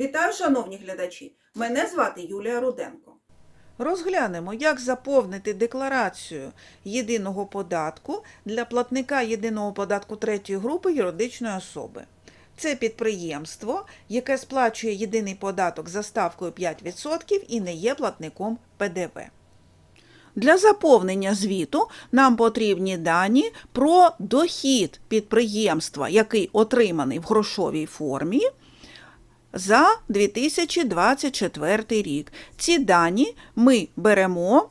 Вітаю, шановні глядачі! Мене звати Юлія Руденко. Розглянемо, як заповнити декларацію єдиного податку для платника єдиного податку третьої групи юридичної особи. Це підприємство, яке сплачує єдиний податок за ставкою 5% і не є платником ПДВ. Для заповнення звіту нам потрібні дані про дохід підприємства, який отриманий в грошовій формі за 2024 рік. Ці дані ми беремо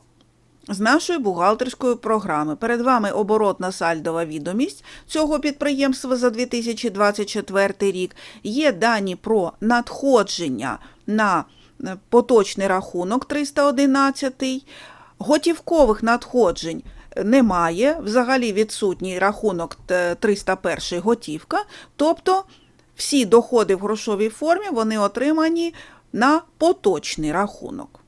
з нашої бухгалтерської програми. Перед вами оборотна сальдова відомість цього підприємства за 2024 рік. Є дані про надходження на е, поточний рахунок 311. Готівкових надходжень немає, взагалі відсутній рахунок е, 301 готівка, тобто всі доходи в грошовій формі вони отримані на поточний рахунок.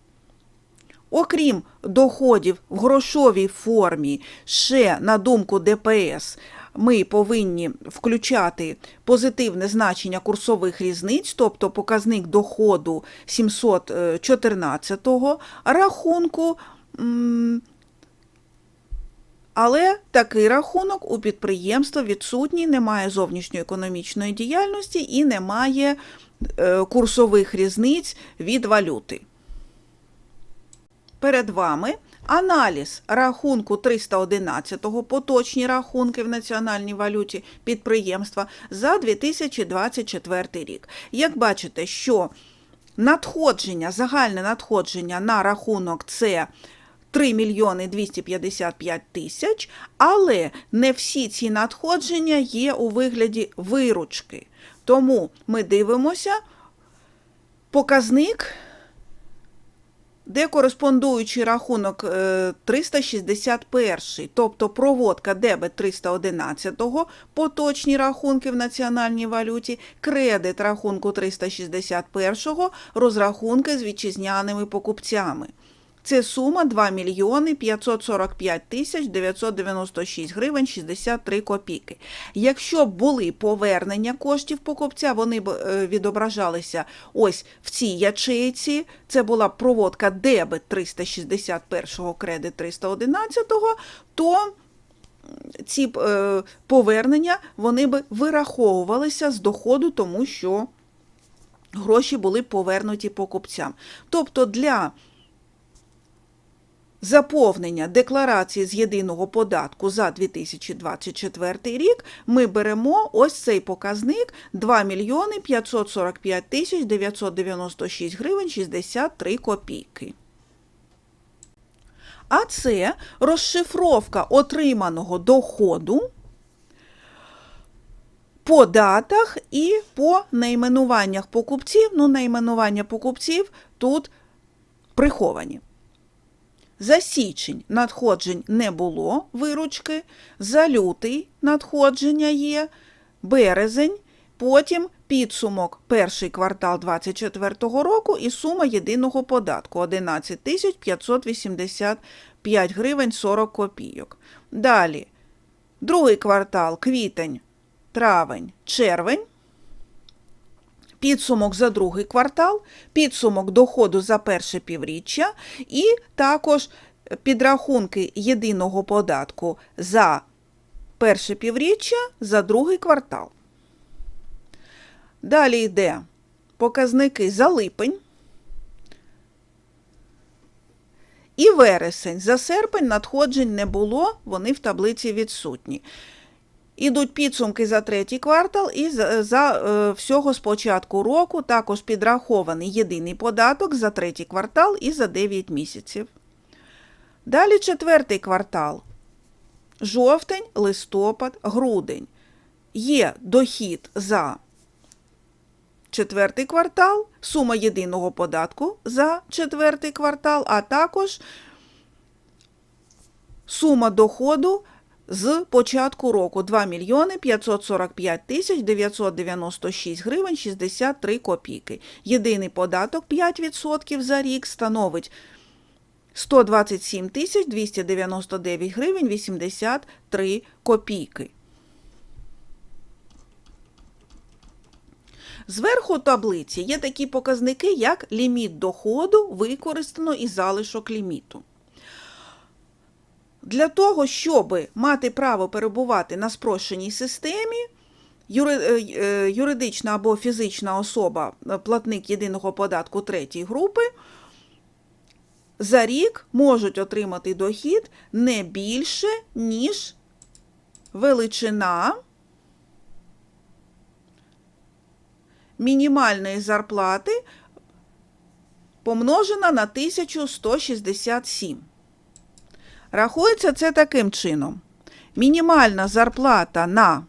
Окрім доходів в грошовій формі, ще на думку ДПС, ми повинні включати позитивне значення курсових різниць, тобто показник доходу 714 рахунку. Але такий рахунок у підприємства відсутній, немає зовнішньої економічної діяльності і немає е, курсових різниць від валюти. Перед вами аналіз рахунку 311 поточні рахунки в національній валюті підприємства за 2024 рік. Як бачите, що надходження, загальне надходження на рахунок це 3 мільйони 255 тисяч, але не всі ці надходження є у вигляді виручки. Тому ми дивимося показник де кореспондуючий рахунок е, 361, тобто проводка дебет 311, поточні рахунки в національній валюті, кредит рахунку 361, розрахунки з вітчизняними покупцями. Це сума 2 мільйони 545 тисяч 996 гривень 63 копійки. Якщо б були повернення коштів покупця, вони б е, відображалися ось в цій ячейці. Це була проводка дебет 361, кредит 311, то ці е, повернення вони б вираховувалися з доходу, тому що гроші були повернуті покупцям. Тобто для заповнення декларації з єдиного податку за 2024 рік ми беремо ось цей показник 2 мільйони 545 тисяч 996 гривень 63 копійки. А це розшифровка отриманого доходу по датах і по найменуваннях покупців. Ну, найменування покупців тут приховані. За січень надходжень не було виручки, за лютий надходження є, березень, потім підсумок перший квартал 2024 року і сума єдиного податку 11 585 гривень 40 копійок. Далі, другий квартал квітень, травень, червень. Підсумок за другий квартал, підсумок доходу за перше півріччя і також підрахунки єдиного податку за перше півріччя за другий квартал. Далі йде показники за липень і вересень. За серпень надходжень не було, вони в таблиці відсутні. Ідуть підсумки за третій квартал і за, за е, всього з початку року також підрахований єдиний податок за третій квартал і за 9 місяців. Далі четвертий квартал. Жовтень, листопад, грудень. Є дохід за четвертий квартал, сума єдиного податку за четвертий квартал, а також сума доходу з початку року 2 мільйони 545 тисяч 996 гривень 63 копійки. Єдиний податок 5% за рік становить 127 тисяч 299 гривень 83 копійки. Зверху таблиці є такі показники, як ліміт доходу, використано і залишок ліміту. Для того, щоб мати право перебувати на спрощеній системі, е, е, юридична або фізична особа, е, платник єдиного податку третьої групи, за рік можуть отримати дохід не більше, ніж величина мінімальної зарплати помножена на 1167. Рахується це таким чином. Мінімальна зарплата на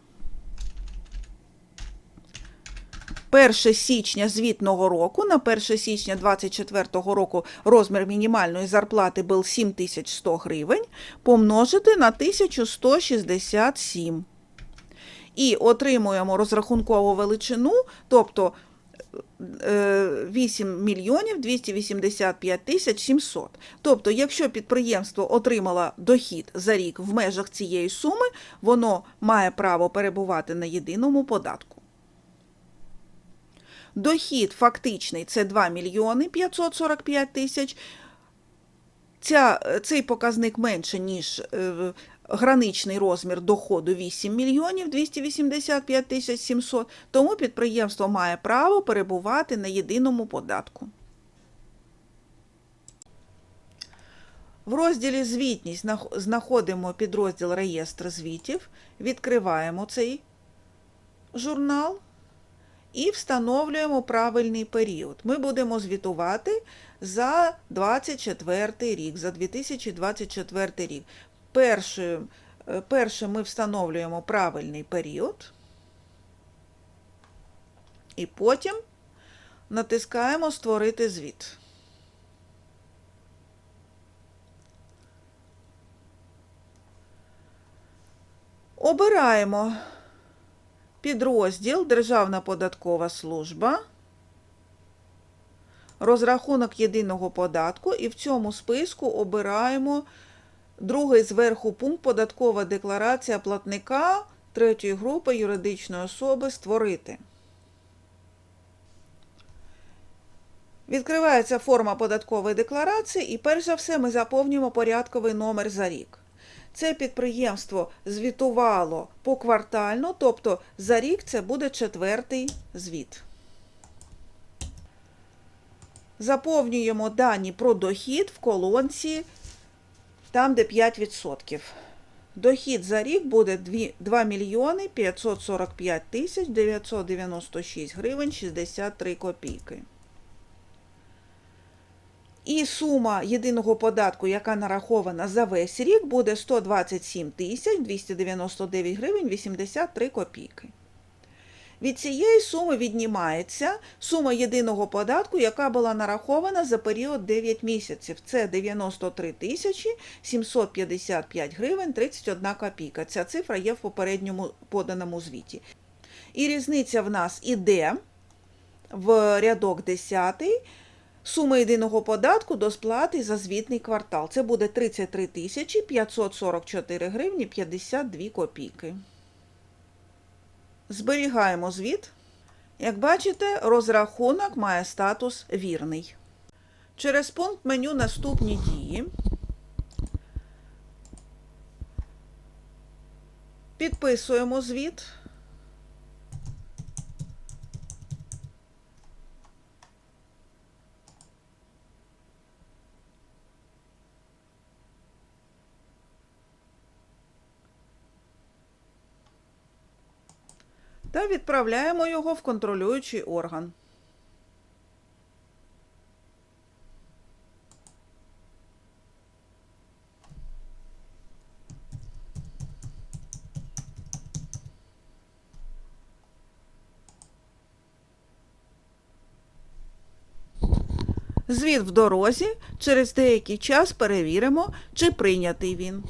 1 січня звітного року, на 1 січня 2024 року розмір мінімальної зарплати був 7100 гривень, помножити на 1167. І отримуємо розрахункову величину, тобто 8 мільйонів 285 тисяч 700. Тобто, якщо підприємство отримало дохід за рік в межах цієї суми, воно має право перебувати на єдиному податку. Дохід фактичний це 2 мільйони 545 тисяч. Ця, цей показник менше, ніж е, граничний розмір доходу 8 мільйонів 285 тисяч 700, тому підприємство має право перебувати на єдиному податку. В розділі Звітність знаходимо підрозділ Реєстр звітів, відкриваємо цей журнал і встановлюємо правильний період. Ми будемо звітувати за 24 рік, за 2024 рік. Перше, е, перше ми встановлюємо правильний період, і потім натискаємо Створити звіт. Обираємо підрозділ Державна податкова служба, розрахунок єдиного податку, і в цьому списку обираємо другий зверху пункт Податкова декларація платника третьої групи юридичної особи створити. Відкривається форма податкової декларації, і перш за все ми заповнюємо порядковий номер за рік. Це підприємство звітувало поквартально, тобто за рік це буде четвертий звіт. Заповнюємо дані про дохід в колонці, там, де 5%. Дохід за рік буде 2 мільйони 545 тисяч 996 гривень 63 копійки. І сума єдиного податку, яка нарахована за весь рік, буде 127 тисяч 299 гривень 83 копійки. Від цієї суми віднімається сума єдиного податку, яка була нарахована за період 9 місяців. Це 93 тисячі 755 гривень 31 копійка. Ця цифра є в попередньому поданому звіті. І різниця в нас іде в рядок 10 Сума єдиного податку до сплати за звітний квартал. Це буде 33 тисячі 544 гривні 52 копійки. Зберігаємо звіт. Як бачите, розрахунок має статус вірний. Через пункт меню Наступні дії. Підписуємо звіт. Та відправляємо його в контролюючий орган. Звіт в дорозі. Через деякий час перевіримо, чи прийнятий він.